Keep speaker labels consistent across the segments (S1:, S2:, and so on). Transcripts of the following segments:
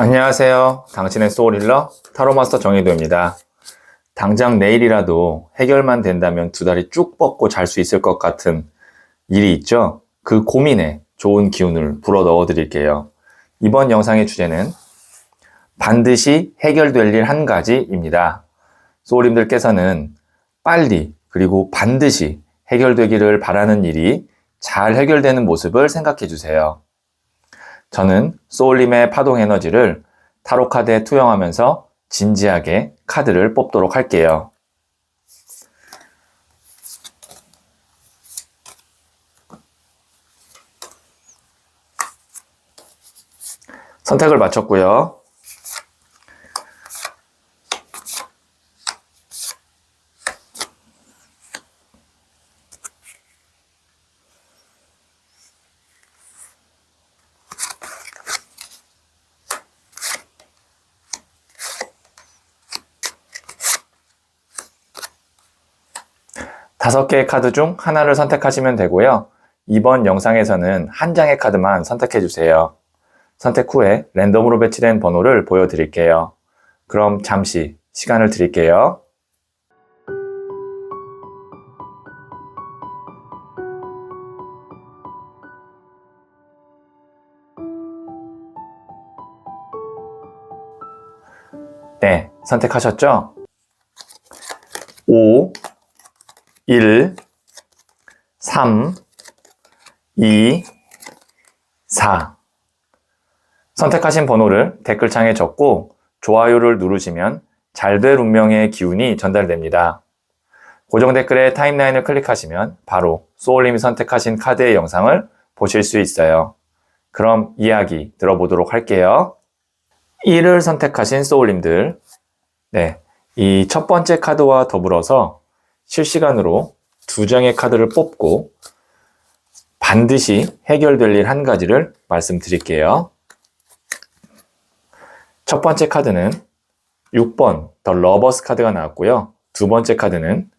S1: 안녕하세요. 당신의 소울힐러 타로마스터 정혜도입니다. 당장 내일이라도 해결만 된다면 두 다리 쭉 뻗고 잘 수 있을 것 같은 일이 있죠? 그 고민에 좋은 기운을 불어 넣어 드릴게요. 이번 영상의 주제는 반드시 해결될 일 한 가지입니다. 소울님들께서는 빨리 그리고 반드시 해결되기를 바라는 일이 잘 해결되는 모습을 생각해 주세요. 저는 소울님의 파동 에너지를 타로 카드에 투영하면서 진지하게 카드를 뽑도록 할게요. 선택을 마쳤고요. 다섯 개의 카드 중 하나를 선택하시면 되고요. 이번 영상에서는 한 장의 카드만 선택해 주세요. 선택 후에 랜덤으로 배치된 번호를 보여드릴게요. 그럼 잠시 시간을 드릴게요. 네, 선택하셨죠? 5, 1, 3, 2, 4. 선택하신 번호를 댓글창에 적고 좋아요를 누르시면 잘될 운명의 기운이 전달됩니다. 고정 댓글에 타임라인을 클릭하시면 바로 소울님이 선택하신 카드의 영상을 보실 수 있어요. 그럼 이야기 들어보도록 할게요. 1을 선택하신 소울님들. 네. 이 첫 번째 카드와 더불어서 실시간으로 두 장의 카드를 뽑고 반드시 해결될 일 한 가지를 말씀드릴게요. 첫 번째 카드는 6번 더 러버스 카드가 나왔고요. 두 번째 카드는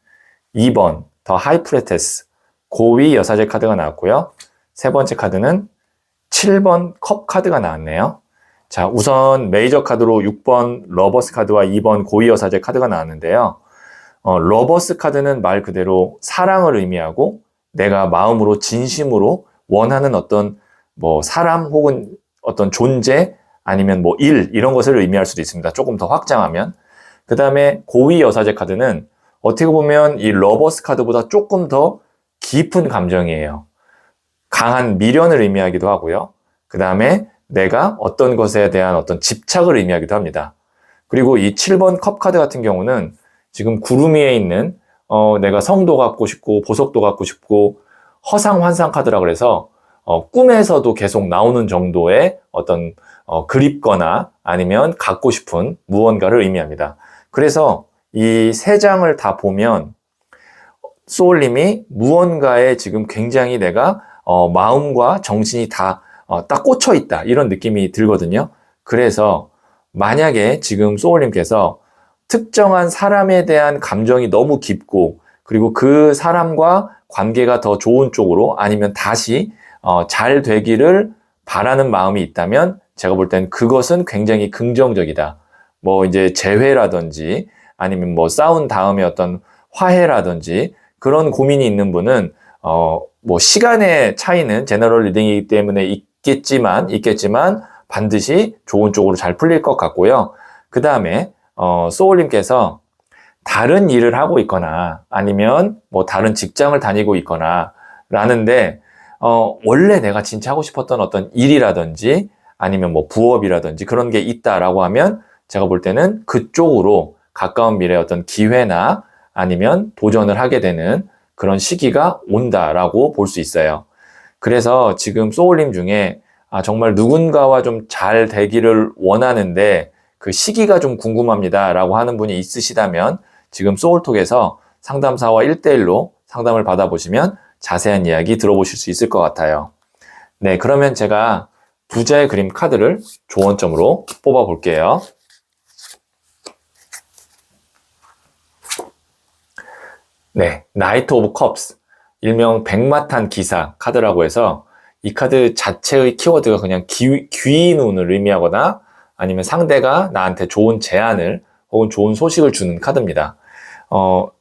S1: 2번 더 하이프레테스 고위 여사제 카드가 나왔고요. 세 번째 카드는 7번 컵 카드가 나왔네요. 자, 우선 메이저 카드로 6번 러버스 카드와 2번 고위 여사제 카드가 나왔는데요. 어, 러버스 카드는 말 그대로 사랑을 의미하고 내가 마음으로 진심으로 원하는 어떤 뭐 사람 혹은 어떤 존재 아니면 뭐 일 이런 것을 의미할 수도 있습니다. 조금 더 확장하면. 그 다음에 고위 여사제 카드는 어떻게 보면 이 러버스 카드보다 조금 더 깊은 감정이에요. 강한 미련을 의미하기도 하고요. 그 다음에 내가 어떤 것에 대한 어떤 집착을 의미하기도 합니다. 그리고 이 7번 컵 카드 같은 경우는 지금 구름 위에 있는 어, 내가 성도 갖고 싶고 보석도 갖고 싶고 허상 환상 카드라 그래서 어, 꿈에서도 계속 나오는 정도의 어떤 어, 그립거나 아니면 갖고 싶은 무언가를 의미합니다. 그래서 이 세 장을 다 보면 소울님이 무언가에 지금 굉장히 내가 어, 마음과 정신이 다 어, 딱 꽂혀 있다 이런 느낌이 들거든요. 그래서 만약에 지금 소울님께서 특정한 사람에 대한 감정이 너무 깊고 그리고 그 사람과 관계가 더 좋은 쪽으로 아니면 다시 어, 잘 되기를 바라는 마음이 있다면 제가 볼 땐 그것은 굉장히 긍정적이다. 뭐 이제 재회라든지 아니면 뭐 싸운 다음에 어떤 화해라든지 그런 고민이 있는 분은 어 뭐 시간의 차이는 제너럴 리딩이기 때문에 있겠지만 있겠지만 반드시 좋은 쪽으로 잘 풀릴 것 같고요. 그 다음에 어 소울님께서 다른 일을 하고 있거나 아니면 뭐 다른 직장을 다니고 있거나 라는데 어 원래 내가 진짜 하고 싶었던 어떤 일이라든지 아니면 뭐 부업이라든지 그런 게 있다라고 하면 제가 볼 때는 그쪽으로 가까운 미래의 어떤 기회나 아니면 도전을 하게 되는 그런 시기가 온다라고 볼 수 있어요. 그래서 지금 소울님 중에 아, 정말 누군가와 좀 잘 되기를 원하는데 그 시기가 좀 궁금합니다 라고 하는 분이 있으시다면 지금 소울톡에서 상담사와 1대1로 상담을 받아보시면 자세한 이야기 들어보실 수 있을 것 같아요. 네, 그러면 제가 부자의 그림 카드를 조언점으로 뽑아 볼게요. 네, 나이트 오브 컵스, 일명 백마탄 기사 카드라고 해서 이 카드 자체의 키워드가 그냥 귀, 귀인 운을 의미하거나 아니면 상대가 나한테 좋은 제안을 혹은 좋은 소식을 주는 카드입니다. 어,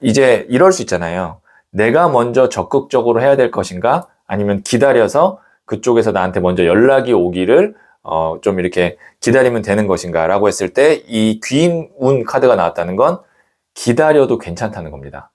S1: 이제 이럴 수 있잖아요. 내가 먼저 적극적으로 해야 될 것인가? 아니면 기다려서 그쪽에서 나한테 먼저 연락이 오기를 어, 좀 이렇게 기다리면 되는 것인가? 라고 했을 때 이 귀인 운 카드가 나왔다는 건 기다려도 괜찮다는 겁니다.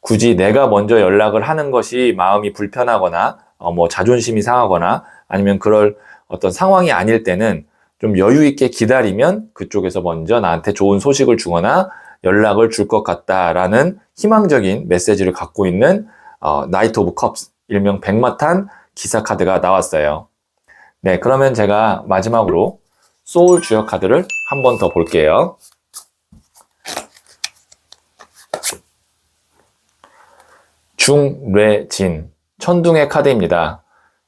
S1: 굳이 내가 먼저 연락을 하는 것이 마음이 불편하거나 어, 뭐 자존심이 상하거나 아니면 그럴 어떤 상황이 아닐 때는 좀 여유 있게 기다리면 그쪽에서 먼저 나한테 좋은 소식을 주거나 연락을 줄 것 같다라는 희망적인 메시지를 갖고 있는 어, 나이트 오브 컵스 일명 백마탄 기사 카드가 나왔어요. 네, 그러면 제가 마지막으로 소울 주역 카드를 한 번 더 볼게요. 중뢰진 천둥의 카드입니다.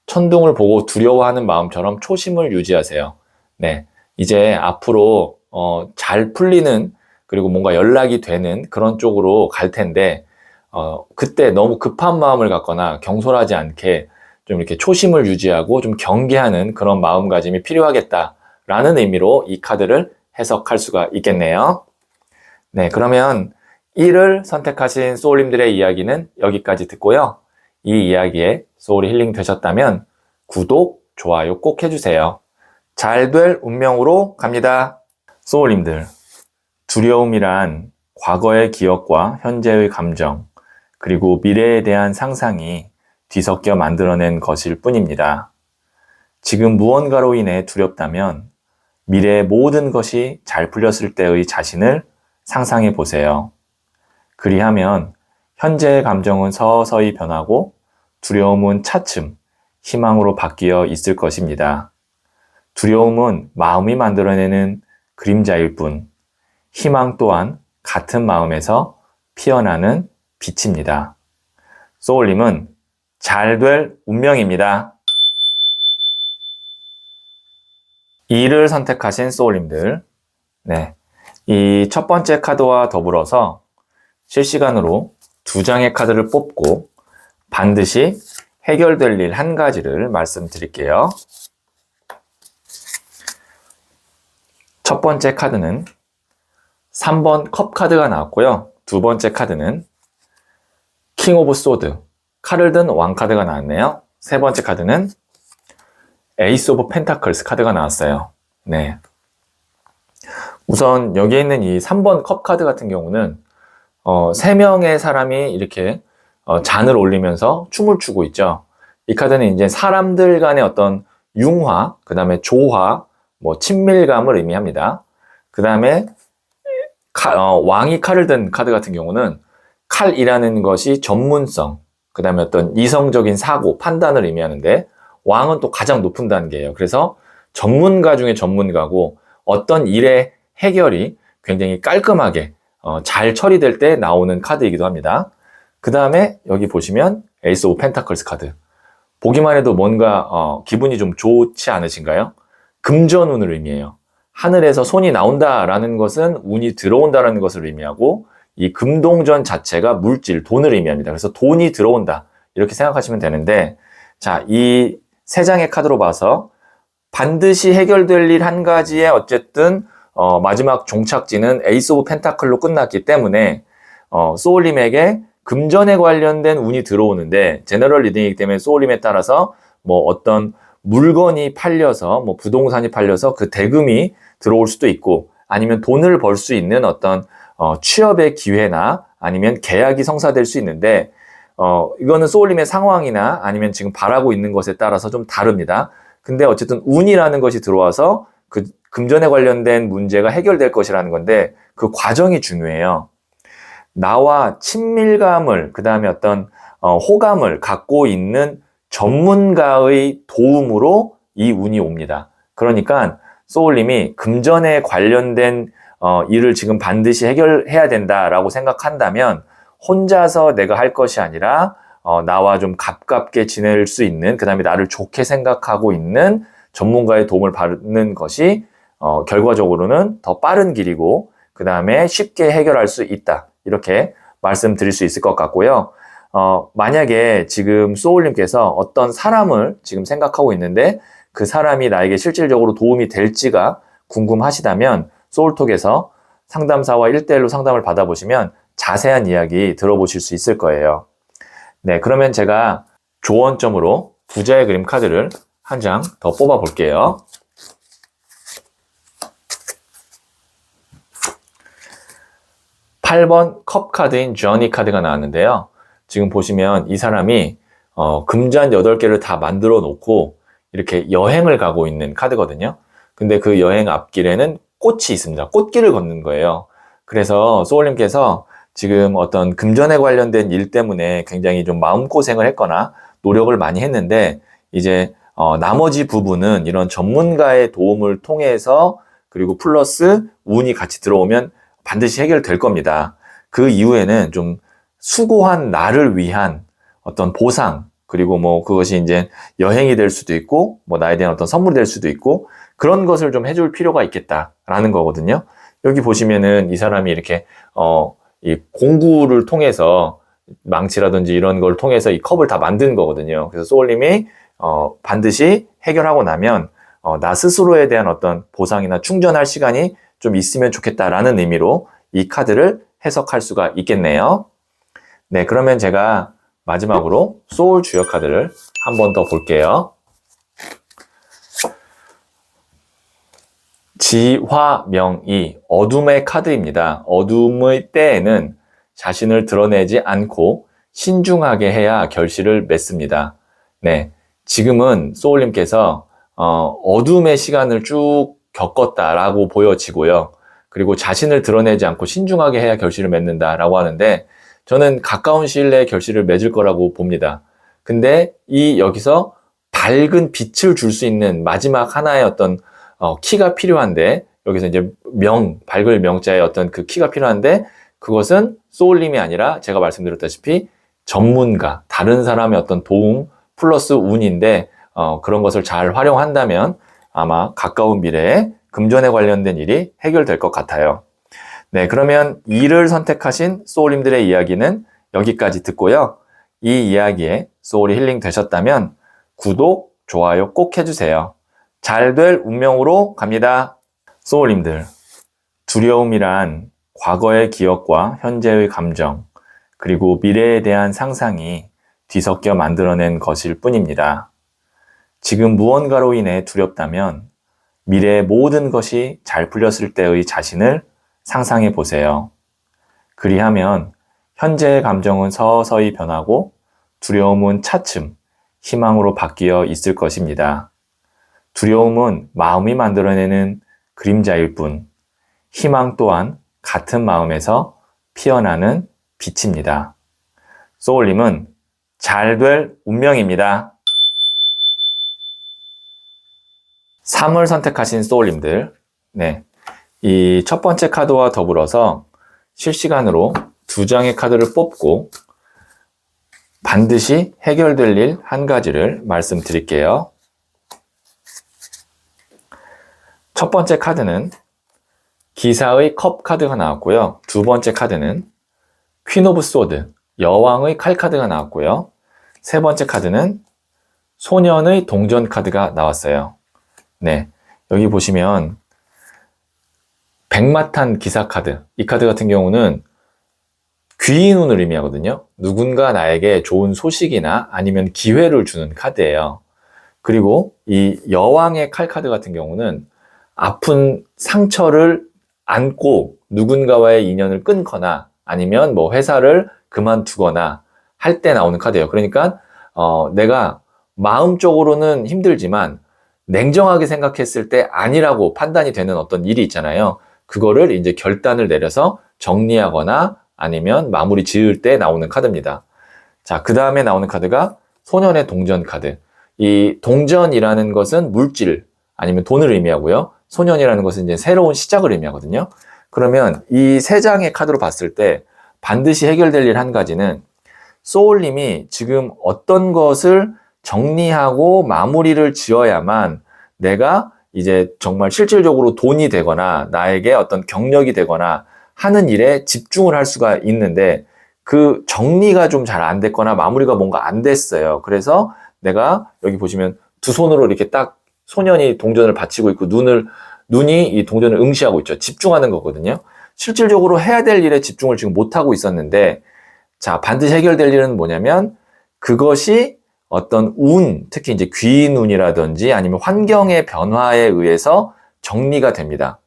S1: 천둥을 보고 두려워하는 마음처럼 초심을 유지하세요. 네, 이제 앞으로 어, 잘 풀리는 그리고 뭔가 연락이 되는 그런 쪽으로 갈 텐데 어, 그때 너무 급한 마음을 갖거나 경솔하지 않게 좀 이렇게 초심을 유지하고 좀 경계하는 그런 마음가짐이 필요하겠다라는 의미로 이 카드를 해석할 수가 있겠네요. 네, 그러면 1을 선택하신 소울님들의 이야기는 여기까지 듣고요. 이 이야기에 소울이 힐링 되셨다면 구독, 좋아요 꼭 해주세요. 잘 될 운명으로 갑니다. 소울님들, 두려움이란 과거의 기억과 현재의 감정, 그리고 미래에 대한 상상이 뒤섞여 만들어낸 것일 뿐입니다. 지금 무언가로 인해 두렵다면 미래의 모든 것이 잘 풀렸을 때의 자신을 상상해 보세요. 그리하면 현재의 감정은 서서히 변하고 두려움은 차츰 희망으로 바뀌어 있을 것입니다. 두려움은 마음이 만들어내는 그림자일 뿐, 희망 또한 같은 마음에서 피어나는 빛입니다. 소울님은 잘 될 운명입니다. 이를 선택하신 소울님들, 네. 이 첫 번째 카드와 더불어서 실시간으로 두 장의 카드를 뽑고 반드시 해결될 일 한 가지를 말씀드릴게요. 첫 번째 카드는 3번 컵 카드가 나왔고요. 두 번째 카드는 킹 오브 소드, 칼을 든 왕 카드가 나왔네요. 세 번째 카드는 에이스 오브 펜타클스 카드가 나왔어요. 네. 우선 여기에 있는 이 3번 컵 카드 같은 경우는 어, 3명의 사람이 이렇게 어, 잔을 올리면서 춤을 추고 있죠. 이 카드는 이제 사람들 간의 어떤 융화, 그 다음에 조화, 뭐 친밀감을 의미합니다. 그 다음에 어, 왕이 칼을 든 카드 같은 경우는 칼이라는 것이 전문성, 그 다음에 어떤 이성적인 사고, 판단을 의미하는데 왕은 또 가장 높은 단계예요. 그래서 전문가 중에 전문가고 어떤 일의 해결이 굉장히 깔끔하게 어, 잘 처리될 때 나오는 카드이기도 합니다. 그 다음에 여기 보시면 에이스 오브 펜타클스 카드. 보기만 해도 뭔가 어, 기분이 좀 좋지 않으신가요? 금전운을 의미해요. 하늘에서 손이 나온다라는 것은 운이 들어온다라는 것을 의미하고 이 금동전 자체가 물질, 돈을 의미합니다. 그래서 돈이 들어온다. 이렇게 생각하시면 되는데 자, 이 세 장의 카드로 봐서 반드시 해결될 일 한 가지에 어쨌든 어, 마지막 종착지는 에이스 오브 펜타클로 끝났기 때문에 어, 소울님에게 금전에 관련된 운이 들어오는데 제너럴 리딩이기 때문에 소울님에 따라서 뭐 어떤 물건이 팔려서 뭐 부동산이 팔려서 그 대금이 들어올 수도 있고 아니면 돈을 벌 수 있는 어떤 어, 취업의 기회나 아니면 계약이 성사될 수 있는데 어, 이거는 소울님의 상황이나 아니면 지금 바라고 있는 것에 따라서 좀 다릅니다. 근데 어쨌든 운이라는 것이 들어와서 그 금전에 관련된 문제가 해결될 것이라는 건데 그 과정이 중요해요. 나와 친밀감을 그 다음에 어떤 어, 호감을 갖고 있는 전문가의 도움으로 이 운이 옵니다. 그러니까 소울님이 금전에 관련된 어, 일을 지금 반드시 해결해야 된다라고 생각한다면 혼자서 내가 할 것이 아니라 어, 나와 좀 가깝게 지낼 수 있는 그 다음에 나를 좋게 생각하고 있는 전문가의 도움을 받는 것이 어, 결과적으로는 더 빠른 길이고 그 다음에 쉽게 해결할 수 있다 이렇게 말씀드릴 수 있을 것 같고요. 어, 만약에 지금 소울님께서 어떤 사람을 지금 생각하고 있는데 그 사람이 나에게 실질적으로 도움이 될지가 궁금하시다면 소울톡에서 상담사와 1대1로 상담을 받아보시면 자세한 이야기 들어보실 수 있을 거예요. 네, 그러면 제가 조언점으로 부자의 그림 카드를 한 장 더 뽑아 볼게요. 팔 번 컵 카드인 저니 카드가 나왔는데요. 지금 보시면 이 사람이 어, 금잔 8개를 다 만들어 놓고 이렇게 여행을 가고 있는 카드거든요. 근데 그 여행 앞길에는 꽃이 있습니다. 꽃길을 걷는 거예요. 그래서 소울님께서 지금 어떤 금전에 관련된 일 때문에 굉장히 좀 마음고생을 했거나 노력을 많이 했는데 이제 어, 나머지 부분은 이런 전문가의 도움을 통해서 그리고 플러스 운이 같이 들어오면 반드시 해결될 겁니다. 그 이후에는 좀 수고한 나를 위한 어떤 보상, 그리고 뭐 그것이 이제 여행이 될 수도 있고, 뭐 나에 대한 어떤 선물이 될 수도 있고, 그런 것을 좀 해줄 필요가 있겠다라는 거거든요. 여기 보시면은 이 사람이 이렇게, 어, 이 공구를 통해서 망치라든지 이런 걸 통해서 이 컵을 다 만든 거거든요. 그래서 소울님이, 어, 반드시 해결하고 나면, 어, 나 스스로에 대한 어떤 보상이나 충전할 시간이 좀 있으면 좋겠다라는 의미로 이 카드를 해석할 수가 있겠네요. 네, 그러면 제가 마지막으로 소울 주요 카드를 한 번 더 볼게요. 지화명이 어둠의 카드입니다. 어둠의 때에는 자신을 드러내지 않고 신중하게 해야 결실을 맺습니다. 네. 지금은 소울님께서 어, 어둠의 시간을 쭉 겪었다라고 보여지고요. 그리고 자신을 드러내지 않고 신중하게 해야 결실을 맺는다라고 하는데 저는 가까운 시일 내에 결실을 맺을 거라고 봅니다. 근데 이 여기서 밝은 빛을 줄 수 있는 마지막 하나의 어떤 어, 키가 필요한데 여기서 이제 명, 밝을 명자의 어떤 그 키가 필요한데 그것은 소울님이 아니라 제가 말씀드렸다시피 전문가, 다른 사람의 어떤 도움 플러스 운인데 어, 그런 것을 잘 활용한다면 아마 가까운 미래에 금전에 관련된 일이 해결될 것 같아요. 네, 그러면 이를 선택하신 소울님들의 이야기는 여기까지 듣고요. 이 이야기에 소울이 힐링 되셨다면 구독, 좋아요 꼭 해주세요. 잘 될 운명으로 갑니다. 소울님들, 두려움이란 과거의 기억과 현재의 감정, 그리고 미래에 대한 상상이 뒤섞여 만들어낸 것일 뿐입니다. 지금 무언가로 인해 두렵다면 미래의 모든 것이 잘 풀렸을 때의 자신을 상상해 보세요. 그리하면 현재의 감정은 서서히 변하고 두려움은 차츰 희망으로 바뀌어 있을 것입니다. 두려움은 마음이 만들어내는 그림자일 뿐, 희망 또한 같은 마음에서 피어나는 빛입니다. 소울님은 잘 될 운명입니다. 3을 선택하신 소울님들, 네. 이 첫 번째 카드와 더불어서 실시간으로 두 장의 카드를 뽑고 반드시 해결될 일 한 가지를 말씀드릴게요. 첫 번째 카드는 기사의 컵 카드가 나왔고요. 두 번째 카드는 퀸 오브 소드, 여왕의 칼 카드가 나왔고요. 세 번째 카드는 소년의 동전 카드가 나왔어요. 네. 여기 보시면 백마탄 기사 카드. 이 카드 같은 경우는 귀인 운을 의미하거든요. 누군가 나에게 좋은 소식이나 아니면 기회를 주는 카드예요. 그리고 이 여왕의 칼 카드 같은 경우는 아픈 상처를 안고 누군가와의 인연을 끊거나 아니면 뭐 회사를 그만두거나 할 때 나오는 카드예요. 그러니까 어, 내가 마음적으로는 힘들지만 냉정하게 생각했을 때 아니라고 판단이 되는 어떤 일이 있잖아요. 그거를 이제 결단을 내려서 정리하거나 아니면 마무리 지을 때 나오는 카드입니다. 자, 그 다음에 나오는 카드가 소년의 동전 카드. 이 동전이라는 것은 물질 아니면 돈을 의미하고요. 소년이라는 것은 이제 새로운 시작을 의미하거든요. 그러면 이 세 장의 카드로 봤을 때 반드시 해결될 일 한 가지는 소울님이 지금 어떤 것을 정리하고 마무리를 지어야만 내가 이제 정말 실질적으로 돈이 되거나 나에게 어떤 경력이 되거나 하는 일에 집중을 할 수가 있는데 그 정리가 좀 잘 안 됐거나 마무리가 뭔가 안 됐어요. 그래서 내가 여기 보시면 두 손으로 이렇게 딱 소년이 동전을 받치고 있고 눈을 눈이 이 동전을 응시하고 있죠. 집중하는 거거든요. 실질적으로 해야 될 일에 집중을 지금 못 하고 있었는데, 자, 반드시 해결될 일은 뭐냐면, 그것이 어떤 운, 특히 이제 귀인 운이라든지 아니면 환경의 변화에 의해서 정리가 됩니다.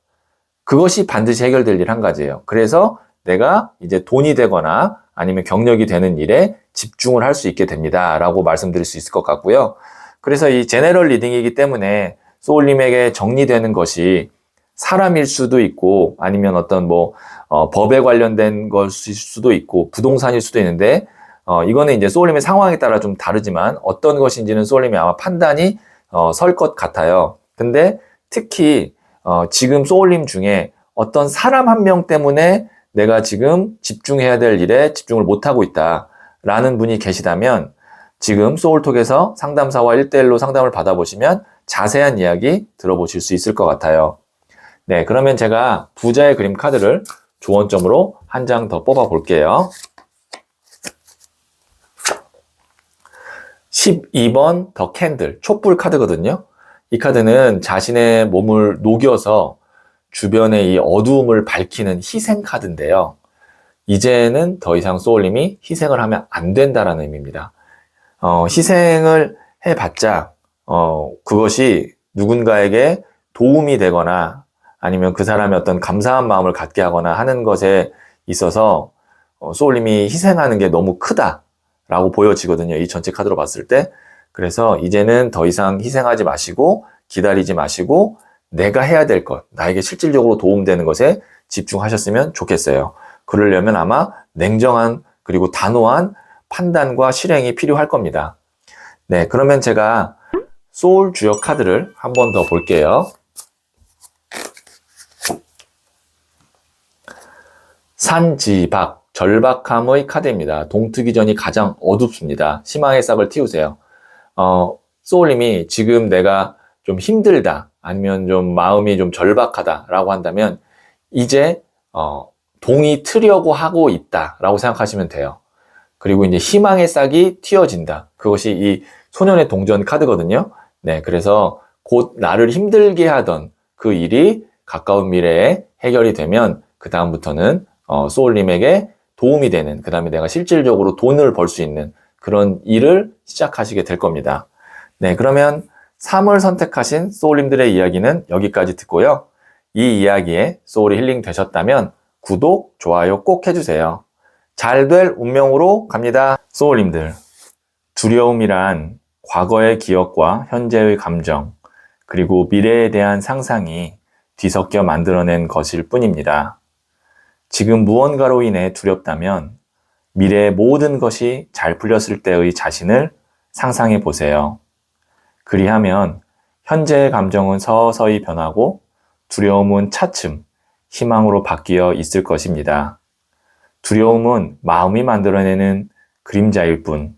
S1: 그것이 반드시 해결될 일 한 가지예요. 그래서 내가 이제 돈이 되거나 아니면 경력이 되는 일에 집중을 할 수 있게 됩니다. 라고 말씀드릴 수 있을 것 같고요. 그래서 이 제네럴 리딩이기 때문에 소울님에게 정리되는 것이 사람일 수도 있고 아니면 어떤 뭐 어, 법에 관련된 것일 수도 있고 부동산일 수도 있는데 어, 이거는 이제 소울님의 상황에 따라 좀 다르지만 어떤 것인지는 소울님이 아마 판단이 어, 설 것 같아요. 근데 특히 어, 지금 소울님 중에 어떤 사람 한 명 때문에 내가 지금 집중해야 될 일에 집중을 못하고 있다 라는 분이 계시다면 지금 소울톡에서 상담사와 1대1로 상담을 받아보시면 자세한 이야기 들어보실 수 있을 것 같아요. 네, 그러면 제가 부자의 그림 카드를 조언점으로 한 장 더 뽑아 볼게요. 12번 더 캔들, 촛불 카드거든요. 이 카드는 자신의 몸을 녹여서 주변의 이 어두움을 밝히는 희생 카드인데요. 이제는 더 이상 소울님이 희생을 하면 안 된다라는 의미입니다. 어, 희생을 해봤자, 어, 그것이 누군가에게 도움이 되거나 아니면 그 사람의 어떤 감사한 마음을 갖게 하거나 하는 것에 있어서 어, 소울님이 희생하는 게 너무 크다 라고 보여지거든요. 이 전체 카드로 봤을 때. 그래서 이제는 더 이상 희생하지 마시고 기다리지 마시고 내가 해야 될 것, 나에게 실질적으로 도움되는 것에 집중하셨으면 좋겠어요. 그러려면 아마 냉정한 그리고 단호한 판단과 실행이 필요할 겁니다. 네, 그러면 제가 소울 주역 카드를 한 번 더 볼게요. 산지박, 절박함의 카드입니다. 동트기 전이 가장 어둡습니다. 희망의 싹을 틔우세요. 어, 소울님이 지금 내가 좀 힘들다, 아니면 좀 마음이 좀 절박하다라고 한다면, 이제, 어, 동이 트려고 하고 있다라고 생각하시면 돼요. 그리고 이제 희망의 싹이 튀어진다. 그것이 이 소년의 동전 카드거든요. 네, 그래서 곧 나를 힘들게 하던 그 일이 가까운 미래에 해결이 되면 그 다음부터는 어, 소울님에게 도움이 되는 그 다음에 내가 실질적으로 돈을 벌 수 있는 그런 일을 시작하시게 될 겁니다. 네, 그러면 3을 선택하신 소울님들의 이야기는 여기까지 듣고요. 이 이야기에 소울이 힐링 되셨다면 구독, 좋아요 꼭 해주세요. 잘 될 운명으로 갑니다. 소울님들. 두려움이란 과거의 기억과 현재의 감정, 그리고 미래에 대한 상상이 뒤섞여 만들어낸 것일 뿐입니다. 지금 무언가로 인해 두렵다면 미래의 모든 것이 잘 풀렸을 때의 자신을 상상해 보세요. 그리하면 현재의 감정은 서서히 변하고 두려움은 차츰 희망으로 바뀌어 있을 것입니다. 두려움은 마음이 만들어내는 그림자일 뿐,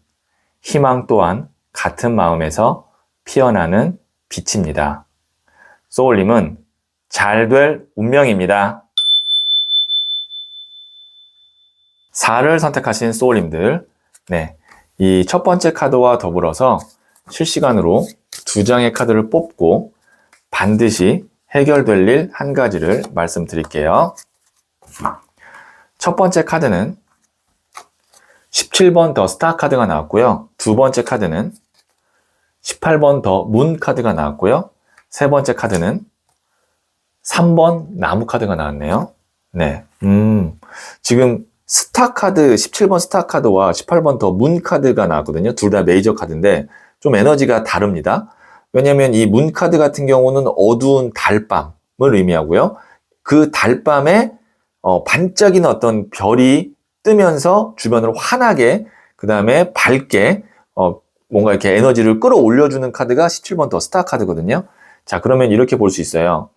S1: 희망 또한 같은 마음에서 피어나는 빛입니다. 소울님은 잘 될 운명입니다. 4를 선택하신 소울님들, 네. 이 첫 번째 카드와 더불어서 실시간으로 두 장의 카드를 뽑고 반드시 해결될 일 한 가지를 말씀드릴게요. 첫 번째 카드는 17번 더 스타 카드가 나왔고요. 두 번째 카드는 18번 더 문 카드가 나왔고요. 세 번째 카드는 3번 나무 카드가 나왔네요. 네. 음, 지금 스타 카드, 17번 스타 카드와 18번 더 문 카드가 나왔거든요. 둘 다 메이저 카드인데 좀 에너지가 다릅니다. 왜냐면 이 문 카드 같은 경우는 어두운 달밤을 의미하고요. 그 달밤에 어, 반짝이는 어떤 별이 뜨면서 주변을 환하게, 그 다음에 밝게, 어, 뭔가 이렇게 에너지를 끌어올려주는 카드가 17번 더 스타 카드거든요. 자, 그러면 이렇게 볼 수 있어요.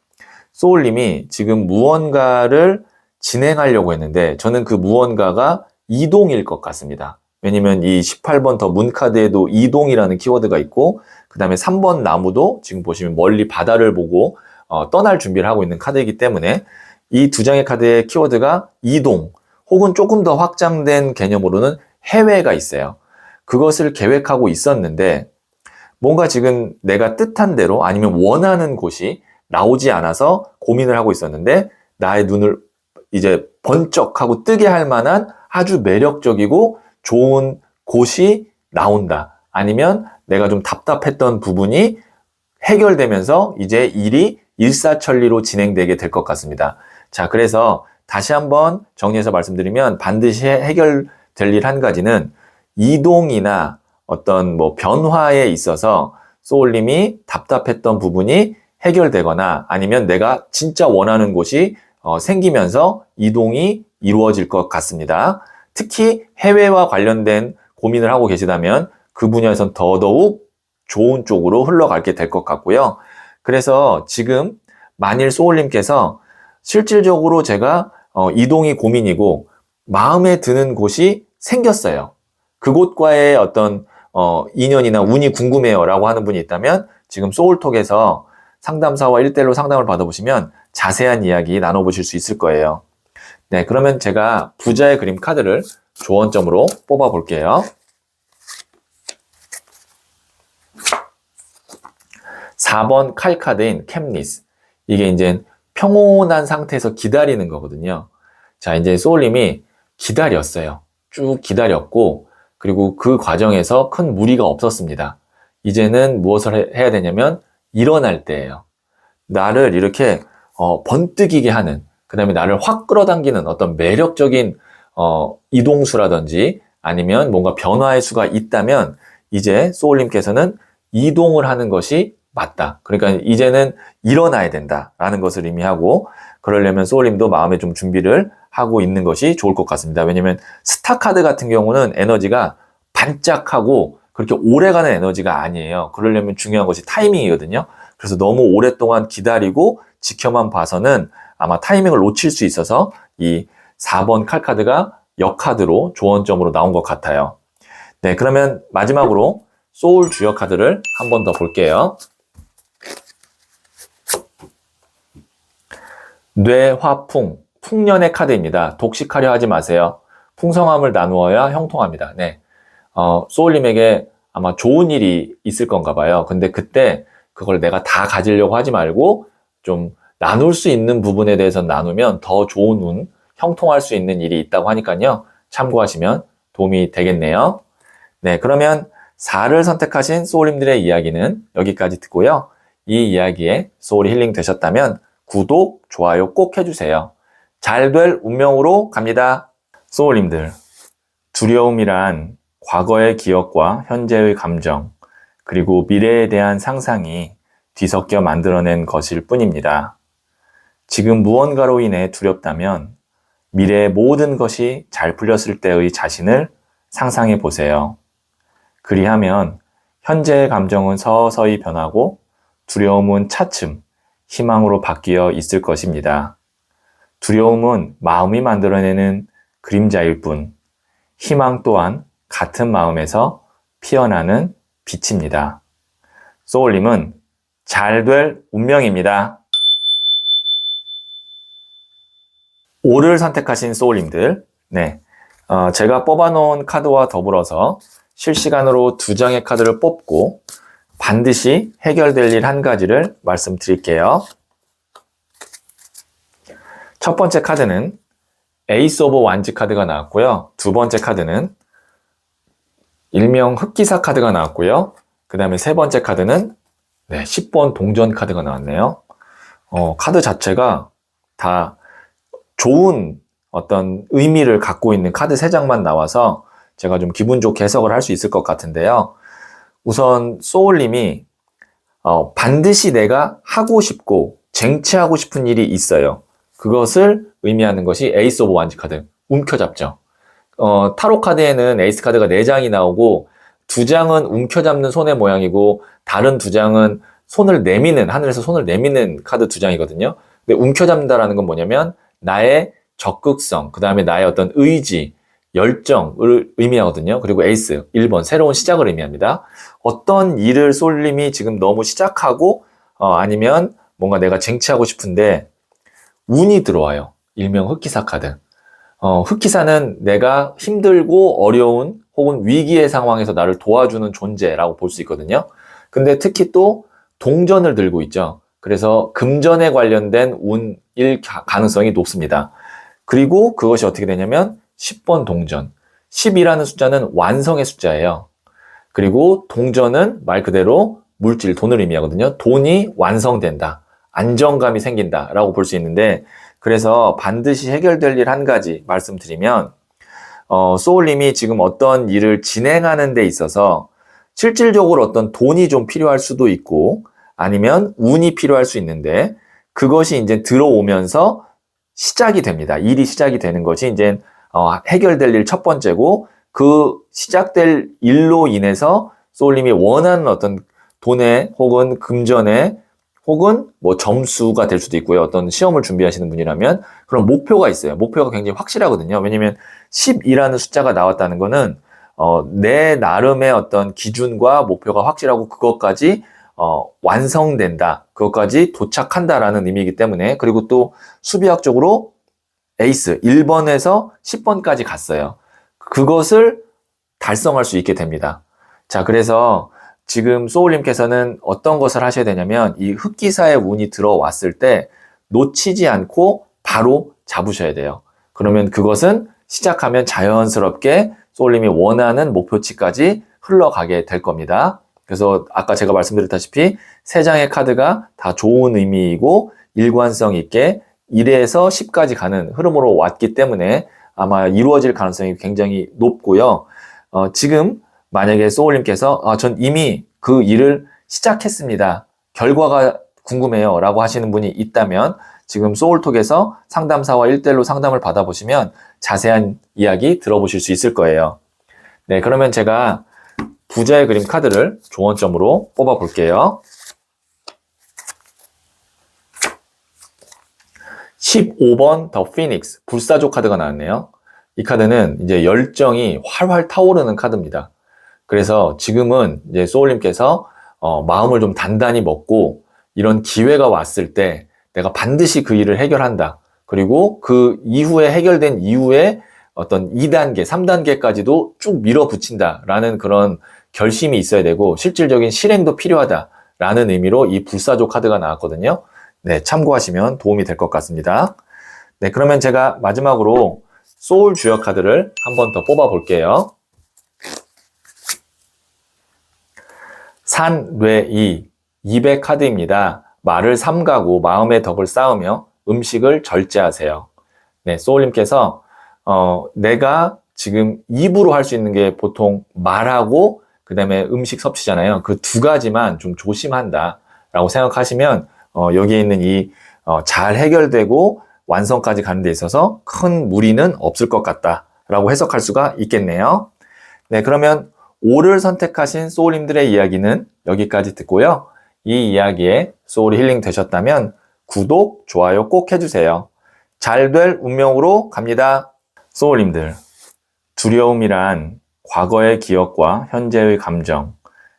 S1: 소울님이 지금 무언가를 진행하려고 했는데, 저는 그 무언가가 이동일 것 같습니다. 왜냐면 이 18번 더 문 카드에도 이동이라는 키워드가 있고, 그 다음에 3번 나무도 지금 보시면 멀리 바다를 보고 어, 떠날 준비를 하고 있는 카드이기 때문에 이 두 장의 카드의 키워드가 이동 혹은 조금 더 확장된 개념으로는 해외가 있어요. 그것을 계획하고 있었는데 뭔가 지금 내가 뜻한 대로 아니면 원하는 곳이 나오지 않아서 고민을 하고 있었는데 나의 눈을 이제 번쩍하고 뜨게 할 만한 아주 매력적이고 좋은 곳이 나온다. 아니면 내가 좀 답답했던 부분이 해결되면서 이제 일이 일사천리로 진행되게 될 것 같습니다. 자, 그래서 다시 한번 정리해서 말씀드리면 반드시 해결될 일 한 가지는 이동이나 어떤 뭐 변화에 있어서 소울님이 답답했던 부분이 해결되거나 아니면 내가 진짜 원하는 곳이 어, 생기면서 이동이 이루어질 것 같습니다. 특히 해외와 관련된 고민을 하고 계시다면 그 분야에선 더더욱 좋은 쪽으로 흘러가게 될 것 같고요. 그래서 지금 만일 소울님께서 실질적으로 제가 어, 이동이 고민이고 마음에 드는 곳이 생겼어요. 그곳과의 어떤 어, 인연이나 운이 궁금해요라고 하는 분이 있다면 지금 소울톡에서 상담사와 1대1로 상담을 받아보시면 자세한 이야기 나눠보실 수 있을 거예요. 네, 그러면 제가 부자의 그림 카드를 조언점으로 뽑아 볼게요. 4번 칼 카드인 캡니스. 이게 이제 평온한 상태에서 기다리는 거거든요. 자, 이제 소울님이 기다렸어요. 쭉 기다렸고, 그리고 그 과정에서 큰 무리가 없었습니다. 이제는 무엇을 해야 되냐면 일어날 때예요. 나를 이렇게 어, 번뜩이게 하는, 그 다음에 나를 확 끌어당기는 어떤 매력적인 어, 이동수라든지 아니면 뭔가 변화의 수가 있다면 이제 소울님께서는 이동을 하는 것이 맞다. 그러니까 이제는 일어나야 된다라는 것을 의미하고 그러려면 소울님도 마음에 좀 준비를 하고 있는 것이 좋을 것 같습니다. 왜냐면 스타 카드 같은 경우는 에너지가 반짝하고 그렇게 오래가는 에너지가 아니에요. 그러려면 중요한 것이 타이밍이거든요. 그래서 너무 오랫동안 기다리고 지켜만 봐서는 아마 타이밍을 놓칠 수 있어서 이 4번 칼카드가 역카드로 조언점으로 나온 것 같아요. 네, 그러면 마지막으로 소울 주역 카드를 한 번 더 볼게요. 뇌화풍, 풍년의 카드입니다. 독식하려 하지 마세요. 풍성함을 나누어야 형통합니다. 네. 어, 소울님에게 아마 좋은 일이 있을 건가 봐요. 근데 그때 그걸 내가 다 가지려고 하지 말고 좀 나눌 수 있는 부분에 대해서 나누면 더 좋은 운, 형통할 수 있는 일이 있다고 하니까요. 참고하시면 도움이 되겠네요. 네, 그러면 4를 선택하신 소울님들의 이야기는 여기까지 듣고요. 이 이야기에 소울 힐링 되셨다면 구독, 좋아요 꼭 해주세요. 잘 될 운명으로 갑니다. 소울님들, 두려움이란 과거의 기억과 현재의 감정, 그리고 미래에 대한 상상이 뒤섞여 만들어낸 것일 뿐입니다. 지금 무언가로 인해 두렵다면 미래의 모든 것이 잘 풀렸을 때의 자신을 상상해 보세요. 그리하면 현재의 감정은 서서히 변하고 두려움은 차츰 희망으로 바뀌어 있을 것입니다. 두려움은 마음이 만들어내는 그림자일 뿐, 희망 또한 같은 마음에서 피어나는 빛입니다. 소울님은 잘 될 운명입니다. 5를 선택하신 소울님들, 네. 어, 제가 뽑아놓은 카드와 더불어서 실시간으로 두 장의 카드를 뽑고 반드시 해결될 일 한 가지를 말씀드릴게요. 첫 번째 카드는 에이스 오브 완즈 카드가 나왔고요. 두 번째 카드는 일명 흑기사 카드가 나왔고요. 그 다음에 세 번째 카드는 네, 10번 동전 카드가 나왔네요. 어, 카드 자체가 다 좋은 어떤 의미를 갖고 있는 카드 3장만 나와서 제가 좀 기분 좋게 해석을 할 수 있을 것 같은데요. 우선 소울님이 어, 반드시 내가 하고 싶고 쟁취하고 싶은 일이 있어요. 그것을 의미하는 것이 에이스 오브 완지 카드. 움켜잡죠. 어, 타로 카드에는 에이스 카드가 4장이 나오고 두 장은 움켜잡는 손의 모양이고 다른 두 장은 손을 내미는 하늘에서 손을 내미는 카드 두 장이거든요. 근데 움켜잡는다라는 건 뭐냐면 나의 적극성, 그 다음에 나의 어떤 의지, 열정을 의미하거든요. 그리고 에이스, 1번, 새로운 시작을 의미합니다. 어떤 일을 쏠림이 지금 너무 시작하고, 어, 아니면 뭔가 내가 쟁취하고 싶은데, 운이 들어와요. 일명 흑기사 카드. 어, 흑기사는 내가 힘들고 어려운 혹은 위기의 상황에서 나를 도와주는 존재라고 볼 수 있거든요. 근데 특히 또 동전을 들고 있죠. 그래서 금전에 관련된 운일 가- 가능성이 높습니다. 그리고 그것이 어떻게 되냐면 10번 동전. 10이라는 숫자는 완성의 숫자예요. 그리고 동전은 말 그대로 물질, 돈을 의미하거든요. 돈이 완성된다. 안정감이 생긴다. 라고 볼 수 있는데, 그래서 반드시 해결될 일 한 가지 말씀드리면, 어, 소울님이 지금 어떤 일을 진행하는 데 있어서 실질적으로 어떤 돈이 좀 필요할 수도 있고, 아니면 운이 필요할 수 있는데, 그것이 이제 들어오면서 시작이 됩니다. 일이 시작이 되는 것이 이제 어, 해결될 일 첫 번째고, 그 시작될 일로 인해서 소울님이 원하는 어떤 돈에 혹은 금전에 혹은 뭐 점수가 될 수도 있고요. 어떤 시험을 준비하시는 분이라면 그런 목표가 있어요. 목표가 굉장히 확실하거든요. 왜냐면 10이라는 숫자가 나왔다는 거는 어, 내 나름의 어떤 기준과 목표가 확실하고 그것까지 어, 완성된다. 그것까지 도착한다라는 의미이기 때문에 그리고 또 수비학적으로 에이스 1번에서 10번까지 갔어요. 그것을 달성할 수 있게 됩니다. 자, 그래서 지금 소울님께서는 어떤 것을 하셔야 되냐면 이 흑기사의 운이 들어왔을 때 놓치지 않고 바로 잡으셔야 돼요. 그러면 그것은 시작하면 자연스럽게 소울님이 원하는 목표치까지 흘러가게 될 겁니다. 그래서 아까 제가 말씀드렸다시피 세 장의 카드가 다 좋은 의미이고 일관성 있게 1에서 10까지 가는 흐름으로 왔기 때문에 아마 이루어질 가능성이 굉장히 높고요. 어, 지금 만약에 소울님께서 아, 전 이미 그 일을 시작했습니다. 결과가 궁금해요. 라고 하시는 분이 있다면 지금 소울톡에서 상담사와 1대1로 상담을 받아보시면 자세한 이야기 들어보실 수 있을 거예요. 네, 그러면 제가 부자의 그림 카드를 조언점으로 뽑아 볼게요. 15번 더 피닉스 불사조 카드가 나왔네요. 이 카드는 이제 열정이 활활 타오르는 카드입니다. 그래서 지금은 이제 소울님께서 어, 마음을 좀 단단히 먹고 이런 기회가 왔을 때 내가 반드시 그 일을 해결한다. 그리고 그 이후에 해결된 이후에 어떤 2단계, 3단계까지도 쭉 밀어붙인다라는 그런 결심이 있어야 되고 실질적인 실행도 필요하다라는 의미로 이 불사조 카드가 나왔거든요. 네, 참고하시면 도움이 될 것 같습니다. 네, 그러면 제가 마지막으로 소울 주역 카드를 한 번 더 뽑아 볼게요. 산뢰이 200 카드입니다. 말을 삼가고 마음의 덕을 쌓으며 음식을 절제하세요. 네, 소울님께서 어, 내가 지금 입으로 할 수 있는 게 보통 말하고 그 다음에 음식 섭취잖아요. 그 두 가지만 좀 조심한다 라고 생각하시면 어, 여기에 있는 이 어, 잘 해결되고 완성까지 가는 데 있어서 큰 무리는 없을 것 같다 라고 해석할 수가 있겠네요. 네, 그러면 5를 선택하신 소울님들의 이야기는 여기까지 듣고요. 이 이야기에 소울이 힐링 되셨다면 구독, 좋아요 꼭 해주세요. 잘 될 운명으로 갑니다. 소울님들, 두려움이란 과거의 기억과 현재의 감정,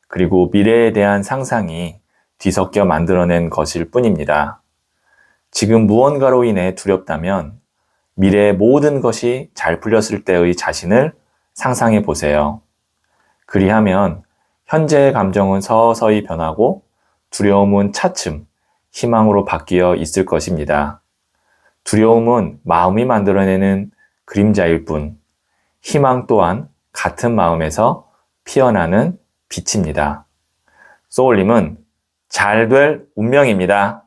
S1: 그리고 미래에 대한 상상이 뒤섞여 만들어낸 것일 뿐입니다. 지금 무언가로 인해 두렵다면 미래의 모든 것이 잘 풀렸을 때의 자신을 상상해 보세요. 그리하면 현재의 감정은 서서히 변하고 두려움은 차츰 희망으로 바뀌어 있을 것입니다. 두려움은 마음이 만들어내는 그림자일 뿐, 희망 또한 같은 마음에서 피어나는 빛입니다. 소울님은 잘 될 운명입니다.